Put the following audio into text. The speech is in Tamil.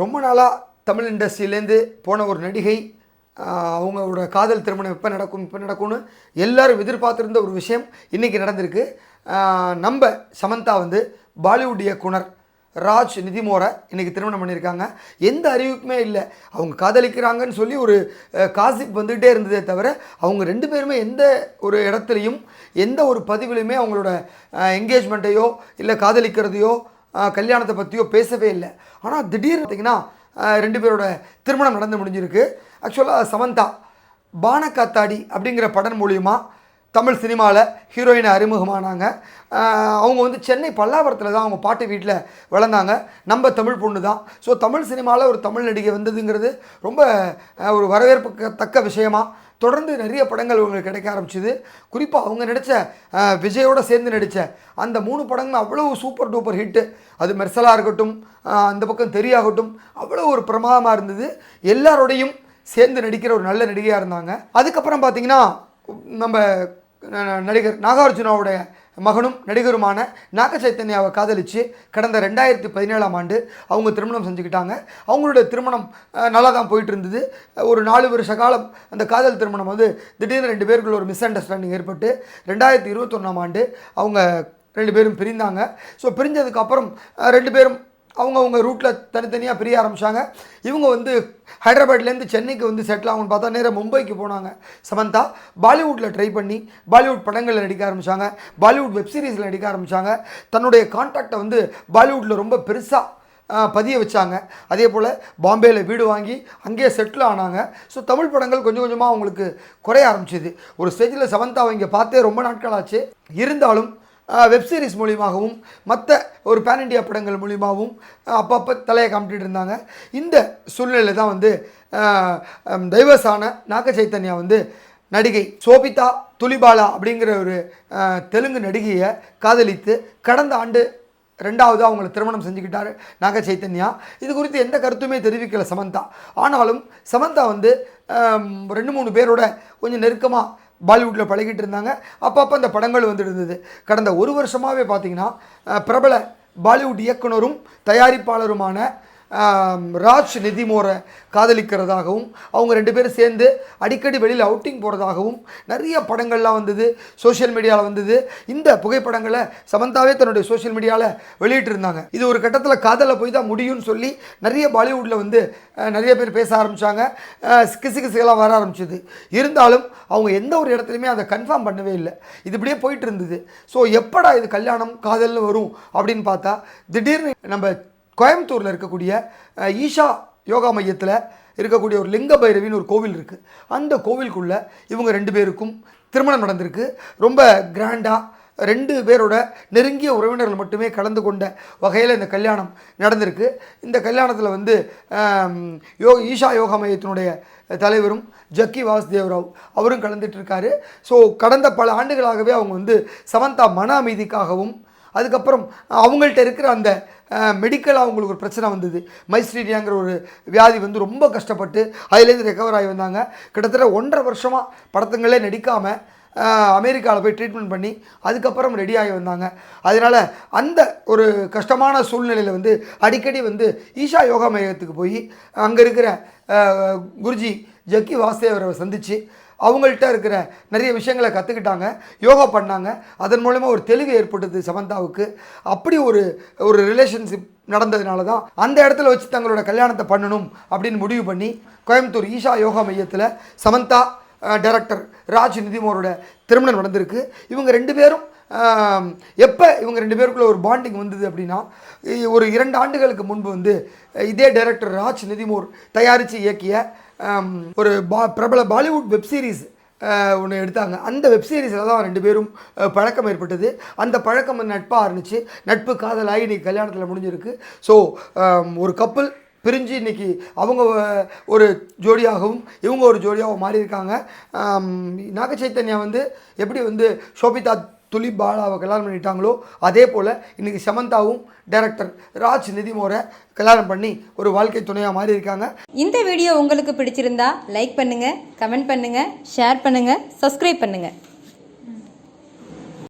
ரொம்ப நாளாக தமிழ் இண்டஸ்ட்ரியிலேருந்து போன ஒரு நடிகை அவங்களோட காதல் திருமணம் எப்போ நடக்கும் இப்போ நடக்கும்னு எல்லோரும் எதிர்பார்த்திருந்த ஒரு விஷயம் இன்றைக்கி நடந்திருக்கு. நம்ம சமந்தா வந்து பாலிவுட் இயக்குனர் ராஜ் நிதிமோரை இன்றைக்கி திருமணம் பண்ணியிருக்காங்க. எந்த அறிவிப்புமே இல்லை. அவங்க காதலிக்கிறாங்கன்னு சொல்லி ஒரு காசிப் வந்துகிட்டே இருந்ததே தவிர அவங்க ரெண்டு பேருமே எந்த ஒரு இடத்துலையும் எந்த ஒரு பதிவிலையுமே அவங்களோட என்கேஜ்மெண்ட்டையோ இல்லை காதலிக்கிறதையோ கல்யாணத்தை பற்றியோ பேசவே இல்லை. ஆனால் திடீர்னு பார்த்தீங்கன்னா ரெண்டு பேரோட திருமணம் நடந்து முடிஞ்சிருக்கு. ஆக்சுவலாக சமந்தா பானக்காத்தாடி அப்படிங்கிற படம் மூலியமாக தமிழ் சினிமாவில் ஹீரோயினை அறிமுகமானாங்க. அவங்க வந்து சென்னை பல்லாவரத்தில் தான் அவங்க பாட்டு வீட்டில் வளர்ந்தாங்க. நம்ம தமிழ் பொண்ணு தான். ஸோ தமிழ் சினிமாவில் ஒரு தமிழ் நடிகை வந்ததுங்கிறது ரொம்ப ஒரு வரவேற்புக்கு தக்க விஷயமா தொடர்ந்து நிறைய படங்கள் உங்களுக்கு கிடைக்க ஆரம்பிச்சுது. குறிப்பாக அவங்க நடித்த விஜயோட சேர்ந்து நடித்த அந்த மூணு படங்கள் அவ்வளோ சூப்பர் டூப்பர் ஹிட்டு. அது மெர்சலாக இருக்கட்டும் அந்த பக்கம் தெரியாகட்டும் அவ்வளோ ஒரு பிரமாதமாக இருந்தது. எல்லாரோடையும் சேர்ந்து நடிக்கிற ஒரு நல்ல நடிகையாக இருந்தாங்க. அதுக்கப்புறம் பார்த்தீங்கன்னா நம்ம ந- நடிகர் நாகார்ஜுனாவுடைய மகனும் நடிகருமான நாக சைத்தன்யாவை காதலித்து கடந்த ரெண்டாயிரத்தி பதினேழாம் ஆண்டு அவங்க திருமணம் செஞ்சுக்கிட்டாங்க. அவங்களுடைய திருமணம் நல்லா தான் போயிட்டு இருந்தது ஒரு நாலு வருஷ காலம் அந்த காதல் திருமணம் வந்து திடீர்னு ரெண்டு பேருக்குள்ள ஒரு மிஸ் அண்டர்ஸ்டாண்டிங் ஏற்பட்டு ரெண்டாயிரத்தி இருபத்தொன்னாம் ஆண்டு அவங்க ரெண்டு பேரும் பிரிந்தாங்க. ஸோ பிரிஞ்சதுக்கப்புறம் ரெண்டு பேரும் அவங்கவுங்க ரூட்டில் தனித்தனியாக பிரிய ஆரம்பித்தாங்க இவங்க வந்து ஹைதராபாத்லேருந்து சென்னைக்கு வந்து செட்டில் ஆகணும்னு பார்த்தா நேராக மும்பைக்கு போனாங்க. சமந்தா பாலிவுட்டில் ட்ரை பண்ணி பாலிவுட் படங்களில் நடிக்க ஆரம்பித்தாங்க பாலிவுட் வெப் சீரிஸில் நடிக்க ஆரம்பித்தாங்க தன்னுடைய கான்டாக்டை வந்து பாலிவுட்டில் ரொம்ப பெருசாக பதிய வச்சாங்க. அதே போல் பாம்பேயில் வீடு வாங்கி அங்கேயே செட்டில் ஆனாங்க. ஸோ தமிழ் படங்கள் கொஞ்சம் கொஞ்சமாக அவங்களுக்கு குறைய ஆரம்பிச்சிது. ஒரு ஸ்டேஜில் சமந்தாவை இங்கே பார்த்தே ரொம்ப நாட்கள் ஆச்சு. இருந்தாலும் வெப் சீரிஸ் மூலியமாகவும் மற்ற ஒரு பேன் இண்டியா படங்கள் மூலியமாகவும் அப்பப்போ தலையை காமிட்டு இருந்தாங்க. இந்த சூழ்நிலை தான் வந்து அஹ், டைவர்ஸான நாக சைத்தன்யா வந்து நடிகை சோபிதா துலிபாலா அப்படிங்கிற ஒரு தெலுங்கு நடிகையை காதலித்து கடந்த ஆண்டு ரெண்டாவது அவங்கள திருமணம் செஞ்சுக்கிட்டார் நாக சைத்தன்யா. இது குறித்து எந்த கருத்துமே தெரிவிக்கலை சமந்தா. ஆனாலும் சமந்தா வந்து ரெண்டு மூணு பேரோட கொஞ்சம் நெருக்கமாக பாலிவுட்டில் பழகிட்டு இருந்தாங்க. அப்பப்போ அந்த படங்கள் வந்துட்டு இருந்தது. கடந்த ஒரு வருஷமாகவே பார்த்திங்கன்னா பிரபல பாலிவுட் இயக்குனரும் தயாரிப்பாளருமான ராஜ் நிதிமோரை காதலிக்கிறதாகவும் அவங்க ரெண்டு பேரும் சேர்ந்து அடிக்கடி வெளியில் அவுட்டிங் போகிறதாகவும் நிறைய படங்கள்லாம் வந்தது சோஷியல் மீடியாவில் வந்தது. இந்த புகைப்படங்களை சமந்தாவே தன்னுடைய சோஷியல் மீடியாவில் வெளியிட்டிருந்தாங்க. இது ஒரு கட்டத்தில் காதலில் போய் தான் முடியும்னு சொல்லி நிறைய பாலிவுட்டில் வந்து நிறைய பேர் பேச ஆரம்பித்தாங்க கிசு கிசுகளாக வர ஆரம்பிச்சது. இருந்தாலும் அவங்க எந்த ஒரு இடத்துலையுமே அதை கன்ஃபார்ம் பண்ணவே இல்லை. இது இப்படியே போயிட்டு இருந்தது. ஸோ எப்படா இது கல்யாணம் காதல்னு வரும் அப்படின்னு பார்த்தா திடீர்னு நம்ம கோயம்புத்தூரில் இருக்கக்கூடிய ஈஷா யோகா மையத்தில் இருக்கக்கூடிய ஒரு லிங்க பைரவின்னு ஒரு கோவில் இருக்குது அந்த கோவிலுக்குள்ளே இவங்க ரெண்டு பேருக்கும் திருமணம் நடந்திருக்கு. ரொம்ப கிராண்டாக ரெண்டு பேரோட நெருங்கிய உறவினர்கள் மட்டுமே கலந்து கொண்ட வகையில் இந்த கல்யாணம் நடந்திருக்கு. இந்த கல்யாணத்தில் வந்து யோ ஈஷா யோகா மையத்தினுடைய தலைவரும் ஜக்கி வாசுதேவராவ் அவரும் கலந்துட்டுருக்காரு ஸோ கடந்த பல ஆண்டுகளாகவே அவங்க வந்து சமந்தா மன அமைதிக்காகவும் அதுக்கப்புறம் அவங்கள்ட்ட இருக்கிற அந்த மெடிக்கலாக அவங்களுக்கு ஒரு பிரச்சனை வந்தது. மைஸ்டீரியாங்கிற ஒரு வியாதி வந்து ரொம்ப கஷ்டப்பட்டு அதுலேருந்து ரெக்கவர் ஆகி வந்தாங்க. கிட்டத்தட்ட ஒன்றரை வருஷமாக படத்துங்களே நடிக்காமல் அமெரிக்காவில் போய் ட்ரீட்மெண்ட் பண்ணி அதுக்கப்புறம் ரெடி ஆகி வந்தாங்க. அதனால் அந்த ஒரு கஷ்டமான சூழ்நிலையில் வந்து அடிக்கடி வந்து ஈஷா யோகா மையத்துக்கு போய் அங்கே இருக்கிற குருஜி ஜக்கி வாசுதேவரை சந்தித்து அவங்கள்ட்ட இருக்கிற நிறைய விஷயங்களை கற்றுக்கிட்டாங்க யோகா பண்ணாங்க. அதன் மூலமாக ஒரு தெளிவு ஏற்பட்டது சமந்தாவுக்கு. அப்படி ஒரு ஒரு ரிலேஷன்ஷிப் நடந்ததுனால தான் அந்த இடத்துல வச்சு தங்களோட கல்யாணத்தை பண்ணணும் அப்படின்னு முடிவு பண்ணி கோயம்புத்தூர் ஈஷா யோகா மையத்தில் சமந்தா டைரக்டர் ராஜ் நிதிமோரோட திருமணம் நடந்திருக்கு. இவங்க ரெண்டு பேரும் எப்போ இவங்க ரெண்டு பேருக்குள்ள ஒரு பாண்டிங் வந்தது அப்படின்னா ஒரு இரண்டு ஆண்டுகளுக்கு முன்பு வந்து இதே டைரக்டர் ராஜ் நிதிமோர் தயாரித்து இயக்கிய ஒரு பா பிரபல பாலிவுட் வெப் சீரிஸ் ஒன்று எடுத்தாங்க. அந்த வெப் சீரிஸில் தான் ரெண்டு பேரும் பழக்கம் ஏற்பட்டது. அந்த பழக்கம் நட்பாக இருந்துச்சு. நட்பு காதலாகி இன்றைக்கி கல்யாணத்தில் முடிஞ்சிருக்கு. ஸோ ஒரு கப்பல் பிரிஞ்சு இன்னைக்கு அவங்க ஒரு ஜோடியாகவும் இவங்க ஒரு ஜோடியாகவும் மாறி இருக்காங்க நாக சைத்தன்யா வந்து எப்படி வந்து ஷோபிதா துலிப் பாலாவை கல்யாணம் பண்ணிட்டாங்களோ அதே போல் இன்றைக்கி சமந்தாவும் டைரக்டர் ராஜ் நிதிமோரை கல்யாணம் பண்ணி ஒரு வாழ்க்கை துணையாக மாறி இருக்காங்க. இந்த வீடியோ உங்களுக்கு பிடிச்சிருந்தா லைக் பண்ணுங்கள் கமெண்ட் பண்ணுங்கள் ஷேர் பண்ணுங்கள் சப்ஸ்கிரைப் பண்ணுங்கள்